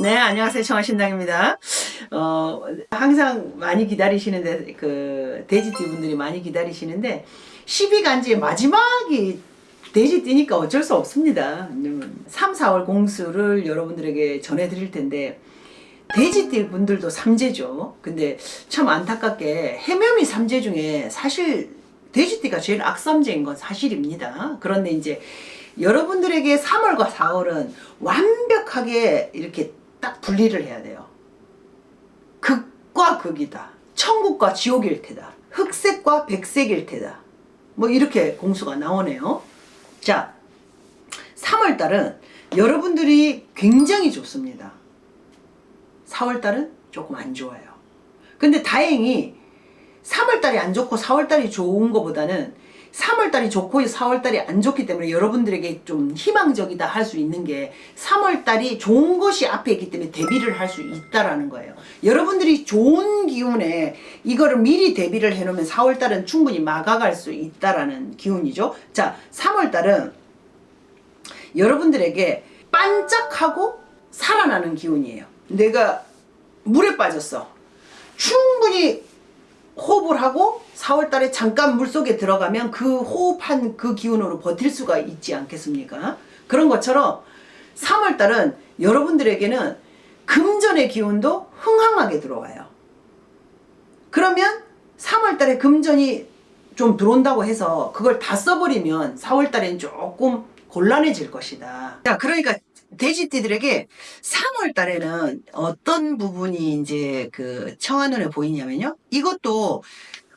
네, 안녕하세요. 청아신당입니다. 어, 항상 많이 기다리시는데, 그, 돼지띠 분들이 많이 기다리시는데, 12간지 마지막이 돼지띠니까 어쩔 수 없습니다. 왜냐면 3, 4월 공수를 여러분들에게 전해드릴 텐데, 돼지띠 분들도 삼재죠. 근데 참 안타깝게 해묘미 삼재 중에 사실 돼지띠가 제일 악삼재인 건 사실입니다. 그런데 이제 여러분들에게 3월과 4월은 완벽하게 이렇게 딱 분리를 해야 돼요. 극과 극이다. 천국과 지옥일 테다. 흑색과 백색일 테다. 뭐 이렇게 공수가 나오네요. 자, 3월 달은 여러분들이 굉장히 좋습니다. 4월 달은 조금 안 좋아요. 근데 다행히 3월 달이 안 좋고 4월 달이 좋은 것보다는 3월 달이 좋고 4월 달이 안 좋기 때문에 여러분들에게 좀 희망적이다 할 수 있는 게 3월 달이 좋은 것이 앞에 있기 때문에 대비를 할 수 있다라는 거예요. 여러분들이 좋은 기운에 이거를 미리 대비를 해 놓으면 4월 달은 충분히 막아갈 수 있다라는 기운이죠. 자, 3월 달은 여러분들에게 반짝하고 살아나는 기운이에요. 내가 물에 빠졌어. 충분히 호흡을 하고 4월 달에 잠깐 물 속에 들어가면 그 호흡한 그 기운으로 버틸 수가 있지 않겠습니까? 그런 것처럼 3월 달은 여러분들에게는 금전의 기운도 흥황하게 들어와요. 그러면 3월 달에 금전이 좀 들어온다고 해서 그걸 다 써버리면 4월 달엔 조금 곤란해질 것이다. 자, 그러니까 돼지띠들에게 3월 달에는 어떤 부분이 이제 그 청한눈에 보이냐면요. 이것도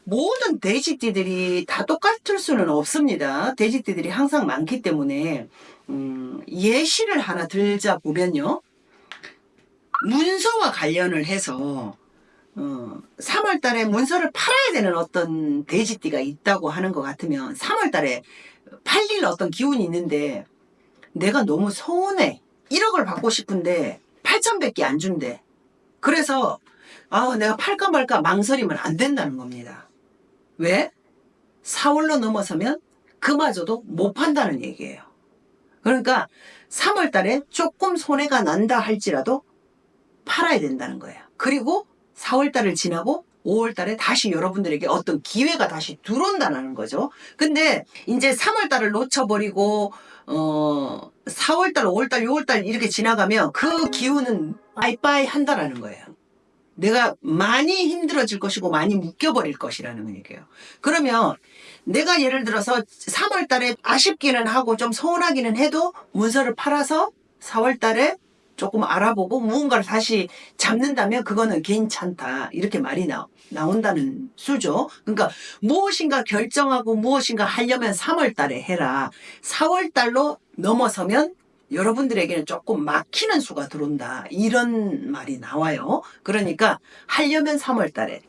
모든 돼지띠들이 다 똑같을 수는 없습니다. 돼지띠들이 항상 많기 때문에 음, 예시를 하나 들자 보면요. 문서와 관련을 해서 어, 3월 달에 문서를 팔아야 되는 어떤 돼지띠가 있다고 하는 것 같으면 3월 달에 팔릴 어떤 기운이 있는데 내가 너무 서운해. 1억을 받고 싶은데 8천밖에 안 준대. 그래서 아, 내가 팔까 말까 망설이면 안 된다는 겁니다. 왜? 4월로 넘어서면 그마저도 못 판다는 얘기예요. 그러니까 3월 달에 조금 손해가 난다 할지라도 팔아야 된다는 거예요. 그리고 4월 달을 지나고 5월 달에 다시 여러분들에게 어떤 기회가 다시 들어온다는 거죠. 근데 이제 3월 달을 놓쳐버리고 어 4월 달, 5월 달, 6월 달 이렇게 지나가면 그 기운은 빠이빠이 한다라는 거예요. 내가 많이 힘들어질 것이고 많이 묶여버릴 것이라는 얘기예요. 그러면 내가 예를 들어서 3월 달에 아쉽기는 하고 좀 서운하기는 해도 문서를 팔아서 4월 달에 조금 알아보고 무언가를 다시 잡는다면 그거는 괜찮다. 이렇게 말이 나, 나온다는 수죠. 그러니까 무엇인가 결정하고 무엇인가 하려면 3월 달에 해라. 4월 달로 넘어서면 여러분들에게는 조금 막히는 수가 들어온다. 이런 말이 나와요. 그러니까 하려면 3월 달에.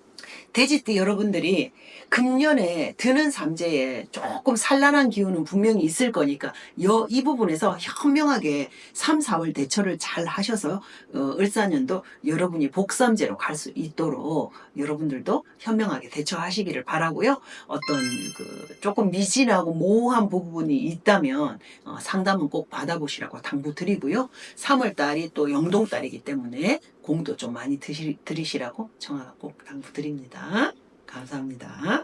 돼지띠 여러분들이 금년에 드는 삼재에 조금 산란한 기운은 분명히 있을 거니까 여, 이 부분에서 현명하게 3, 4월 대처를 잘 하셔서 어, 을사년도 여러분이 복삼재로 갈 수 있도록 여러분들도 현명하게 대처하시기를 바라고요. 어떤 그 조금 미진하고 모호한 부분이 있다면 어, 상담은 꼭 받아보시라고 당부드리고요. 3월 달이 또 영동 달이기 때문에 공도 좀 많이 드시, 들이시라고 청하가 꼭 당부드립니다. 감사합니다.